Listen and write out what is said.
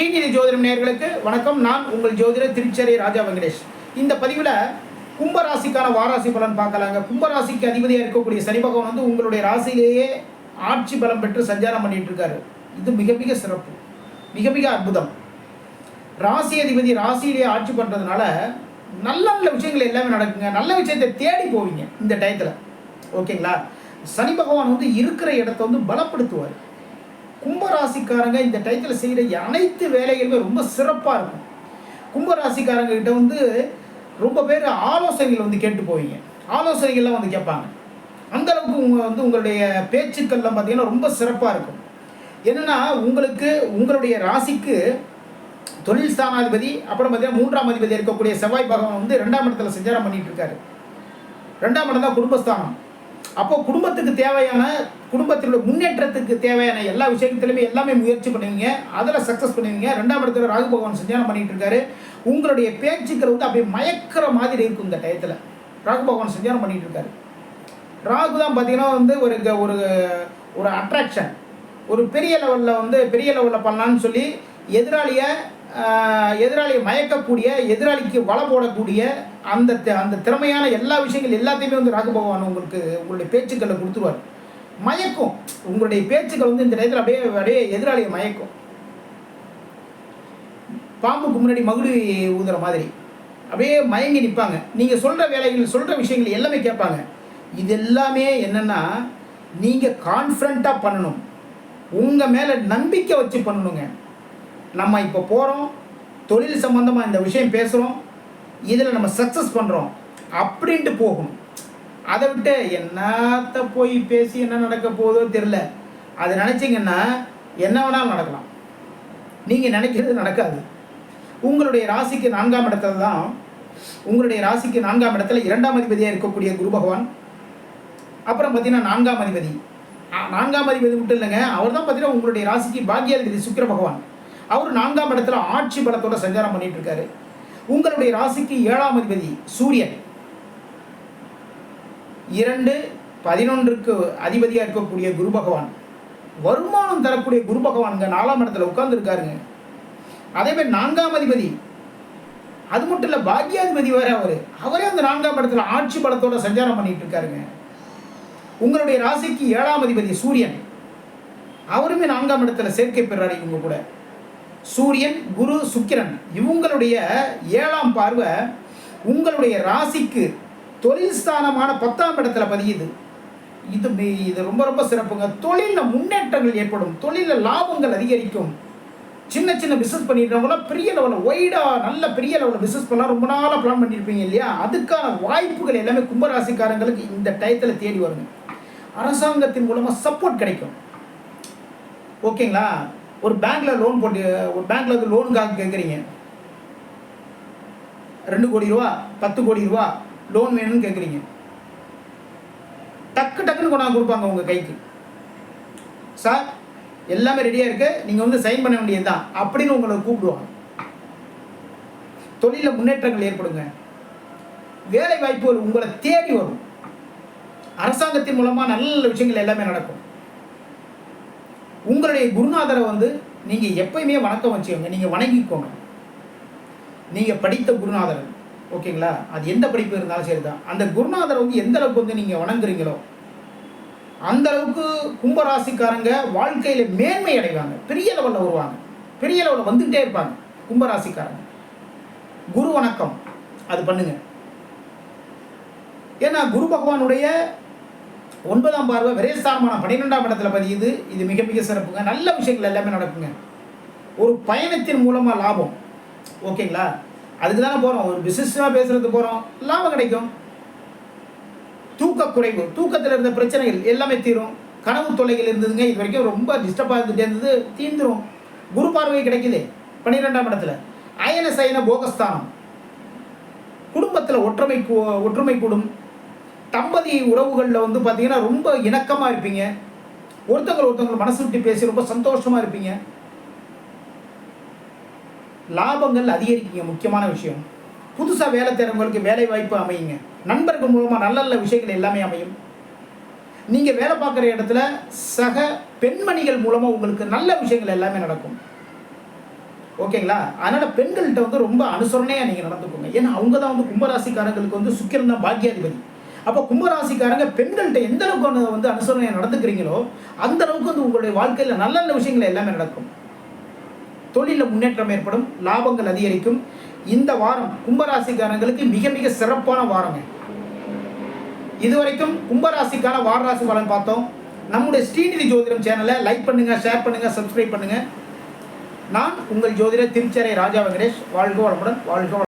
ஸ்ரீநிதி ஜோதிடம் நேயர்களுக்கு வணக்கம். நான் உங்கள் ஜோதிடர் திருச்சேரி ராஜா வெங்கடேஷ். இந்த பதிவில் கும்பராசிக்கான வாராசி பலன் பார்க்கலாங்க. கும்பராசிக்கு அதிபதியாக இருக்கக்கூடிய சனி பகவான் வந்து உங்களுடைய ராசியிலேயே ஆட்சி பலம் பெற்று சஞ்சாரம் பண்ணிட்டு இருக்காரு இது மிக மிக சிறப்பு. மிக மிக அற்புதம். ராசி அதிபதி ராசியிலேயே ஆட்சி பண்ணுறதுனால நல்ல நல்ல விஷயங்கள் எல்லாமே நடக்குங்க. நல்ல விஷயத்தை தேடி போவீங்க இந்த டயத்தில். ஓகேங்களா? சனி பகவான் வந்து இருக்கிற இடத்த வந்து பலப்படுத்துவார். கும்பராசிக்காரங்க இந்த டயத்தில் செய்கிற அனைத்து வேலைகளுமே ரொம்ப சிறப்பாக இருக்கும். கும்பராசிக்காரங்க கிட்ட வந்து ரொம்ப பேர் ஆலோசனைகள் வந்து கேட்டு போவீங்க. ஆலோசனைகள்லாம் வந்து கேட்பாங்க. அந்தளவுக்கு உங்கள் வந்து உங்களுடைய பேச்சுக்கள்லாம் பார்த்தீங்கன்னா ரொம்ப சிறப்பாக இருக்கும். என்னன்னா உங்களுக்கு உங்களுடைய ராசிக்கு தொழில் ஸ்தானாதிபதி அப்புறம் பார்த்தீங்கன்னா மூன்றாம் அதிபதி இருக்கக்கூடிய செவ்வாய் பகவான் வந்து ரெண்டாம் இடத்துல சஞ்சாரம் பண்ணிகிட்டு இருக்காரு. ரெண்டாம் இடம் தான் குடும்பஸ்தானம். அப்போ குடும்பத்துக்கு தேவையான குடும்பத்தினுடைய முன்னேற்றத்துக்கு தேவையான எல்லா விஷயத்திலுமே எல்லாமே முயற்சி பண்ணுவீங்க. அதில் சக்ஸஸ் பண்ணுவீங்க. ரெண்டாம் இடத்துல ராகு பகவான் சஞ்சாரம் பண்ணிட்டு இருக்காரு. உங்களுடைய பேச்சுக்கள் வந்து அப்படியே மயக்கிற மாதிரி இருக்கும் இந்த டயத்தில். ராகு பகவான் சஞ்சாரம் பண்ணிட்டு இருக்காரு. ராகு தான் பார்த்தீங்கன்னா வந்து ஒரு க- ஒரு ஒரு அட்ராக்ஷன் ஒரு பெரிய லெவலில் வந்து பெரிய லெவலில் பண்ணலான்னு சொல்லி எதிராளியை எதிராளியை மயக்கக்கூடிய எதிராளிக்கு வள போடக்கூடிய அந்த அந்த திறமையான எல்லா விஷயங்கள் எல்லாத்தையுமே வந்து ராகு பகவான் உங்களுக்கு உங்களுடைய பேச்சுக்களை கொடுத்துருவார். மயக்கும். உங்களுடைய பேச்சுக்கள் வந்து இந்த நேரத்தில் அப்படியே அப்படியே எதிராளியை மயக்கும். பாம்புக்கு முன்னாடி மகுடி ஊதுற மாதிரி. அப்படியே மயங்கி நிற்பாங்க நீங்கள் சொல்கிற வேலைகள் சொல்கிற விஷயங்கள் எல்லாமே கேட்பாங்க. இது எல்லாமே என்னென்னா நீங்கள் கான்ஃபிடண்ட்டாக பண்ணணும். உங்கள் மேலே நம்பிக்கை வச்சு பண்ணணுங்க. நம்ம இப்போ போகிறோம் தொழில் சம்மந்தமாக இந்த விஷயம் பேசுகிறோம் இதில் நம்ம சக்ஸஸ் பண்ணுறோம் அப்படின்ட்டு போகணும். அதை விட்டு என்னத்த போய் பேசி என்ன நடக்க போதோ தெரில அது நினச்சிங்கன்னா என்ன வேணாலும் நடக்கலாம். நீங்கள் நினைக்கிறது நடக்காது. உங்களுடைய ராசிக்கு நான்காம் இடத்துல தான் உங்களுடைய ராசிக்கு நான்காம் இடத்துல இரண்டாம் அதிபதியாக இருக்கக்கூடிய குரு பகவான் அப்புறம் பார்த்தீங்கன்னா நான்காம் அதிபதி. நான்காம் அதிபதி மட்டும் இல்லைங்க அவர் தான் பார்த்தீங்கன்னா உங்களுடைய ராசிக்கு பாக்கியாதிபதி சுக்கிர பகவான். அவர் நான்காம் இடத்துல ஆட்சி பலத்தோட சஞ்சாரம் பண்ணிட்டு இருக்காரு உங்களுடைய ராசிக்கு ஏழாம் அதிபதி சூரியன். இரண்டு பதினொன்றுக்கு அதிபதியாக இருக்கக்கூடிய குரு பகவான். வருமானம் தரக்கூடிய குரு பகவான்ங்க நாலாம் இடத்துல உட்கார்ந்துருக்காருங்க. அதே மாதிரி நான்காம் அதிபதி அது மட்டும் இல்லை பாக்யாதிபதி வேற அவர். அவரே அந்த நான்காம் இடத்துல ஆட்சி பலத்தோட சஞ்சாரம் பண்ணிட்டு இருக்காருங்க உங்களுடைய ராசிக்கு ஏழாம் அதிபதி சூரியன். அவருமே நான்காம் இடத்துல சேர்க்கை பெறாரு இவங்க கூட. சூரியன் குரு சுக்கிரன் இவங்களுடைய ஏழாம் பார்வை உங்களுடைய ராசிக்கு தொழில் ஸ்தானமான பத்தாம் இடத்துல பதியுது. இது இது ரொம்ப ரொம்ப சிறப்புங்க. தொழிலில் முன்னேற்றங்கள் ஏற்படும். தொழிலில் லாபங்கள் அதிகரிக்கும். சின்ன சின்ன பிஸ்னஸ் பண்ணிடுறவங்களாம் பெரிய லெவலில் ஒய்டாக நல்ல பெரிய லெவலில் பிஸ்னஸ் பண்ணலாம் ரொம்ப நாளாக பிளான் பண்ணியிருப்பீங்க இல்லையா? அதுக்கான வாய்ப்புகள் எல்லாமே கும்பராசிக்காரங்களுக்கு இந்த டயத்தில் தேடி வருங்க. அரசாங்கத்தின் மூலமாக சப்போர்ட் கிடைக்கும். ஓகேங்களா? ஒரு பேங்க்ல லோன் போட்டு ஒரு பேங்க்ல வந்து லோனுக்காக கேட்குறீங்க ரெண்டு கோடி ரூபா பத்து கோடி ரூபா லோன் வேணும்னு கேட்குறீங்க டக்கு டக்குன்னு கொண்டாந்து கொடுப்பாங்க உங்கள் கைக்கு. சார் எல்லாமே ரெடியாக இருக்கு. நீங்கள் வந்து சைன் பண்ண வேண்டியது தான் அப்படின்னு உங்களை கூப்பிடுவாங்க. தொழிலில் முன்னேற்றங்கள் ஏற்படுங்க. வேலை வாய்ப்புகள் உங்களை தேடி வரும். அரசாங்கத்தின் மூலமாக நல்ல விஷயங்கள் எல்லாமே நடக்கும். உங்களுடைய குருநாதரை வந்து நீங்கள் எப்பயுமே வணக்கம் வச்சுக்கோங்க. நீங்கள் வணங்கிக்கோங்க. நீங்கள் படித்த குருநாதர். ஓகேங்களா? அது எந்த படிப்பு இருந்தாலும் சரி தான் அந்த குருநாதர் வந்து எந்த அளவுக்கு வந்து நீங்கள் வணங்குறீங்களோ அந்த அளவுக்கு கும்பராசிக்காரங்க வாழ்க்கையில் மேன்மை அடைவாங்க. பெரிய லெவலில் வருவாங்க. பெரிய லெவலில் வந்துக்கிட்டே இருப்பாங்க கும்பராசிக்காரங்க. குரு வணக்கம். அது பண்ணுங்க. ஏன்னா குரு பகவானுடைய ஒன்பதாம் பார்வை விரயஸ்தானமான பன்னிரெண்டாம் இடத்துல பதியுது. இது மிக மிக சிறப்புங்க. நல்ல விஷயங்கள் எல்லாமே நடக்குங்க. ஒரு பயணத்தின் மூலமாக லாபம். ஓகேங்களா? அதுக்கு தானே போகிறோம் ஒரு பிசினஸாக பேசுறது போகிறோம் லாபம் கிடைக்கும். தூக்க குறைவு. தூக்கத்தில் இருந்த பிரச்சனைகள் எல்லாமே தீரும். கனவு தொலைகள் இருந்ததுங்க. இது வரைக்கும் ரொம்ப டிஸ்டர்பாக இருந்துகிட்டே இருந்தது. தீந்துரும். குரு பார்வை கிடைக்குது. பன்னிரெண்டாம் இடத்துல. அயன சயன போகஸ்தானம். குடும்பத்தில் ஒற்றுமை கூ- ஒற்றுமை கூடும். தம்பதி உறவுகளில் வந்து பார்த்தீங்கன்னா ரொம்ப இணக்கமாக இருப்பீங்க. ஒருத்தவங்க ஒருத்தவங்க மனசு விட்டு பேசி ரொம்ப சந்தோஷமாக இருப்பீங்க. லாபங்கள் அதிகரிக்குங்க முக்கியமான விஷயம். புதுசாக வேலை தேடுறவங்களுக்கு வேலை வாய்ப்பு அமையுங்க. நண்பர்கள் மூலமாக நல்ல நல்ல விஷயங்கள் எல்லாமே அமையும். நீங்கள் வேலை பார்க்குற இடத்துல சக பெண்மணிகள் மூலமாக உங்களுக்கு நல்ல விஷயங்கள் எல்லாமே நடக்கும். ஓகேங்களா? அதனால் பெண்கள்கிட்ட வந்து ரொம்ப அனுசரணையாக நீங்கள் நடந்துக்கோங்க. ஏன்னா அவங்க தான் வந்து கும்பராசிக்காரங்களுக்கு வந்து சுக்கிரன் தான் பாக்கியாதிபதி. அப்போ கும்பராசிக்காரங்க பெண்கள்கிட்ட எந்த அளவுக்கு வந்து- அனுசரணையை நடந்துக்கிறீங்களோ அந்த அளவுக்கு வந்து உங்களுடைய வாழ்க்கையில் நல்ல நல்ல விஷயங்கள் எல்லாமே நடக்கும். தொழிலில் முன்னேற்றம் ஏற்படும் லாபங்கள் அதிகரிக்கும். இந்த வாரம் கும்பராசிக்காரங்களுக்கு மிக மிக சிறப்பான வாரங்க. இதுவரைக்கும் கும்பராசிக்கான வாரராசி பலன் பார்த்தோம். நம்முடைய ஸ்ரீநிதி ஜோதிடம் சேனலை லைக் பண்ணுங்க ஷேர் பண்ணுங்க சப்ஸ்கிரைப் பண்ணுங்க. நான் உங்கள் ஜோதிடர் திருச்சரை ராஜா வெங்கடேஷ். வாழ்க வளமுடன் வாழ்க